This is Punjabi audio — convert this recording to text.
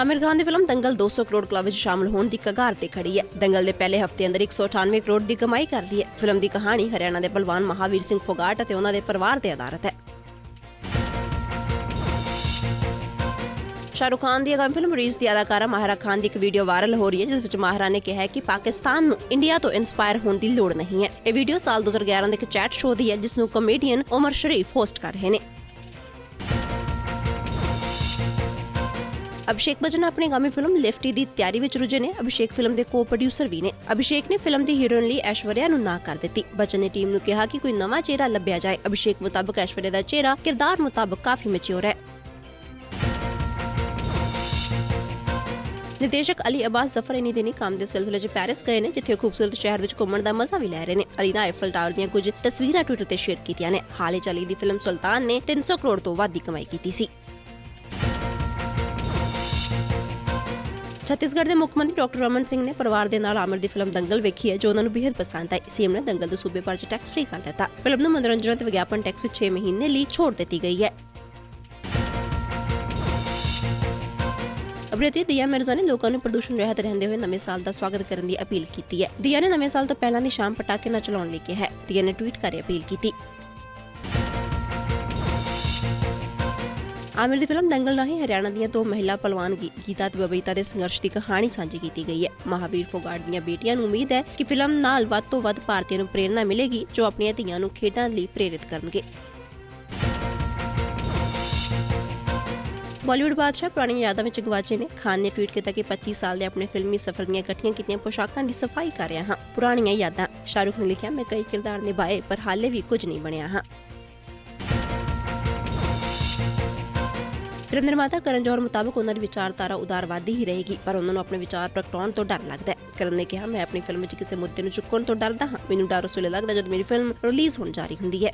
ਆਮਿਰ ਖਾਨ ਦੀ ਫਿਲਮ ਦੰਗਲ 200 ਕਰੋੜ ਕਲੱਬ ਵਿੱਚ ਸ਼ਾਮਲ ਹੋਣ ਦੀ ਕਗਾਰ ਤੇ ਖੜੀ ਹੈ ਦੰਗਲ ਦੇ ਪਹਿਲੇ ਹਫ਼ਤੇ ਅੰਦਰ 198 ਕਰੋੜ ਦੀ ਕਮਾਈ ਕਰ ਹੈ ਫਿਲਮ ਦੀ ਕਹਾਣੀ ਹਰਿਆਣਾ ਦੇ ਪਹਿਲਵਾਨ ਮਹਾਵੀਰ ਸਿੰਘ ਫੋਗਾਟ ਅਤੇ ਉਹਨਾਂ ਦੇ ਪਰਿਵਾਰ ਤੇ ਆਧਾਰਿਤ ਹੈ ਸ਼ਾਹਰੁਖ ਖਾਨ ਦੀ ਅਗਾਮੀ ਫਿਲਮ ਰੀਸ ਦੀ ਅਦਾਕਾਰਾ ਮਾਹਿਰਾ ਖਾਨ ਦੀ ਇੱਕ ਵੀਡੀਓ ਵਾਇਰਲ ਹੋ ਰਹੀ ਹੈ ਜਿਸ ਵਿੱਚ ਮਾਹਿਰਾ ਨੇ ਕਿਹਾ ਹੈ ਕਿ ਪਾਕਿਸਤਾਨ ਨੂੰ ਇੰਡੀਆ ਤੋਂ ਇਨਸਪਾਇਰ ਹੋਣ ਦੀ ਲੋੜ ਨਹੀਂ ਹੈ ਇਹ ਵੀਡੀਓ ਸਾਲ 2011 ਦੇ ਇੱਕ ਚੈਟ ਸ਼ੋਅ ਦੀ ਹੈ ਜਿਸ ਨੂੰ ਕਮੇਡੀਅਨ ਉਮਰ ਸ਼ਰੀਫ ਹੋਸਟ ਕਰ ਰਹੇ ਨੇ ਅਭਿਸ਼ੇਕ ਬਚਨ ਆਪਣੀ ਆਗਾਮੀ ਫਿਲਮ ਲਿਫਟੀ ਦੀ ਤਿਆਰੀ ਵਿੱਚ ਰੁੱਝੇ ਨੇ। ਅਭਿਸ਼ੇਕ ਫਿਲਮ ਦੇ ਕੋ-ਪ੍ਰੋਡਿਊਸਰ ਵੀ ਨੇ। ਅਭਿਸ਼ੇਕ ਨੇ ਫਿਲਮ ਦੀ ਹੀਰੋਇਨ ਲਈ ਐਸ਼ਵਰਿਆ ਨੂੰ ਨਾ ਕਰ ਦਿੱਤੀ। ਬੱਚਨ ਨੇ ਟੀਮ ਨੂੰ ਕਿਹਾ ਕਿ ਕੋਈ ਨਵਾਂ ਚਿਹਰਾ ਲੱਭਿਆ ਜਾਏ। ਅਭਿਸ਼ੇਕ ਮੁਤਾਬਕ ਐਸ਼ਵਰਿਆ ਦਾ ਚਿਹਰਾ ਕਿਰਦਾਰ ਮੁਤਾਬਕ ਕਾਫੀ ਮੈਚੁਰ ਹੈ। ਨਿਰਦੇਸ਼ਕ ਅਲੀ ਅਬਾਸ ਜ਼ਫਰ ਇਨੀ ਦਿਨੀ ਕੰਮ ਦੇ ਸਿਲਸਿਲੇ 'ਚ ਪੈਰਿਸ ਗਏ ਨੇ, ਜਿੱਥੇ ਖੂਬਸੂਰਤ ਸ਼ਹਿਰ ਵਿੱਚ ਘੁੰਮਣ ਦਾ ਮਜ਼ਾ ਵੀ ਲੈ ਰਹੇ ਨੇ। ਅਲੀ ਨੇ ਆਈਫਲ ਟਾਵਰ ਦੀਆਂ ਕੁਝ ਤਸਵੀਰਾਂ ਟਵਿੱਟਰ ਤੇ ਸ਼ੇਅਰ ਕੀਤੀਆਂ ਨੇ। ਹਾਲ ਹੀ ਚਲੀ ਦੀ ਫਿਲਮ ਸੁਲਤਾਨ ਨੇ 300 ਕਰੋੜ ਤੋਂ ਵੱਧ ਦੀ ਕਮਾਈ ਕੀਤੀ ਸੀ। ਛੱਤੀਸਗੜ੍ਹ ਦੇ ਮੁੱਖ ਮੰਤਰੀ ਡਾਕਟਰ ਰਮਨ ਸਿੰਘ ਨੇ ਪਰਿਵਾਰ ਦੇ ਨਾਲ ਆਮਿਰ ਦੀ ਫਿਲਮ ਦੰਗਲ ਵੇਖੀ ਹੈ, ਜੋ ਉਹਨਾਂ ਨੂੰ ਬੇहद ਪਸੰਦ ਆਈ। ਸੀਐਮ ਨੇ ਦੰਗਲ ਦੇ ਸੂਬੇ ਭਰ 'ਚ ਟੈਕਸ ਫ੍ਰੀ ਕਰ ਦਿੱਤਾ। ਫਿਲਮ ਨੂੰ ਮਨੋਰੰਜਨ ਤੇ ਵਿਗਿਆਪਨ ਟੈਕਸ ਵਿੱਚ 6 ਮਹੀਨੇ ਲਈ ਛੋੜ ਦਿੱਤੀ ਗਈ ਹੈ। ਅਭਿਨੇਤਰੀ ਦਿਆ ਮਿਰਜ਼ਾ ਨੇ ਲੋਕਾਂ ਨੂੰ ਪ੍ਰਦੂਸ਼ਣ ਰਹਿਤ ਰਹਿੰਦੇ ਹੋਏ ਨਵੇਂ ਸਾਲ ਦਾ ਸਵਾਗਤ ਕਰਨ ਦੀ ਅਪੀਲ ਕੀਤੀ ਹੈ। ਦਿਆ ਨੇ ਨਵੇਂ ਸਾਲ ਤੋਂ ਪਹਿਲਾਂ ਦੀ ਸ਼ਾਮ ਪਟਾਕੇ ਨਾ ਚਲਾਉਣ ਲਈ ਕਿਹਾ ਹੈ। ਦਿਆ ਨੇ ਟਵੀਟ ਕਰ ਅਪੀਲ ਕੀਤੀ। ਆਮਿਰ ਦੀ ਫਿਲਮ ਦੰਗਲ ਰਾਹੀਂ ਹਰਿਆਣਾ ਦੀਆਂ ਦੋ ਮਹਿਲਾ ਪਹਿਲਵਾਨ ਗੀਤਾ ਤੇ ਬਬੀਤਾ ਦੇ ਸੰਘਰਸ਼ ਦੀ ਕਹਾਣੀ ਸਾਂਝੀ ਕੀਤੀ ਗਈ ਹੈ। ਮਹਾਵੀਰ ਫੋਗਾਟ ਦੀਆਂ ਬੇਟੀਆਂ ਨੂੰ ਉਮੀਦ ਹੈ ਕਿ ਫਿਲਮ ਨਾਲ ਵੱਧ ਤੋਂ ਵੱਧ ਭਾਰਤੀਆਂ ਨੂੰ ਪ੍ਰੇਰਣਾ ਮਿਲੇਗੀ, ਜੋ ਆਪਣੀਆਂ ਧੀਆਂ ਨੂੰ ਖੇਡਾਂ ਲਈ ਪ੍ਰੇਰਿਤ ਕਰਨਗੇ। ਬਾਲੀਵੁੱਡ ਬਾਦਸ਼ਾਹ ਪੁਰਾਣੀਆਂ ਯਾਦਾਂ ਵਿੱਚ ਗਵਾਚੇ ਨੇ। ਖਾਨ ਨੇ ਟਵੀਟ ਕੀਤਾ ਕਿ 25 ਸਾਲ ਦੇ ਆਪਣੇ ਫਿਲਮੀ ਸਫ਼ਰ ਦੀਆਂ ਇਕੱਠੀਆਂ ਕੀਤੀਆਂ ਪੋਸ਼ਾਕਾਂ ਦੀ ਸਫ਼ਾਈ ਕਰ ਰਿਹਾ ਹਾਂ। ਪੁਰਾਣੀਆਂ ਯਾਦਾਂ। ਸ਼ਾਹਰੁਖ ਨੇ ਲਿਖਿਆ, ਮੈਂ ਕਈ ਕਿਰਦਾਰ ਨਿਭਾਏ, ਪਰ ਹਾਲੇ ਵੀ ਕੁਝ ਨਹੀਂ ਬਣਿਆ ਹਾਂ। ਫਿਲਮ ਨਿਰਮਾਤਾ ਕਰਨ ਜੌਹਰ ਮੁਤਾਬਕ ਉਹਨਾਂ ਦੀ ਵਿਚਾਰਧਾਰਾ ਉਦਾਰਵਾਦੀ ਹੀ ਰਹੇਗੀ, ਪਰ ਉਹਨਾਂ ਨੂੰ ਆਪਣੇ ਵਿਚਾਰ ਪ੍ਰਗਟਾਉਣ ਤੋਂ ਡਰ ਲੱਗਦਾ ਹੈ। ਕਰਨ ਨੇ ਕਿਹਾ, ਮੈਂ ਆਪਣੀ ਫਿਲਮ ਵਿੱਚ ਕਿਸੇ ਮੁੱਦੇ ਨੂੰ ਚੁੱਕਣ ਤੋਂ ਡਰਦਾ ਹਾਂ। ਮੈਨੂੰ ਡਰ ਉਸ ਵੇਲੇ ਲੱਗਦਾ ਜਦ ਮੇਰੀ ਫਿਲਮ ਰਿਲੀਜ਼ ਹੋਣ ਜਾ ਰਹੀ ਹੁੰਦੀ ਹੈ।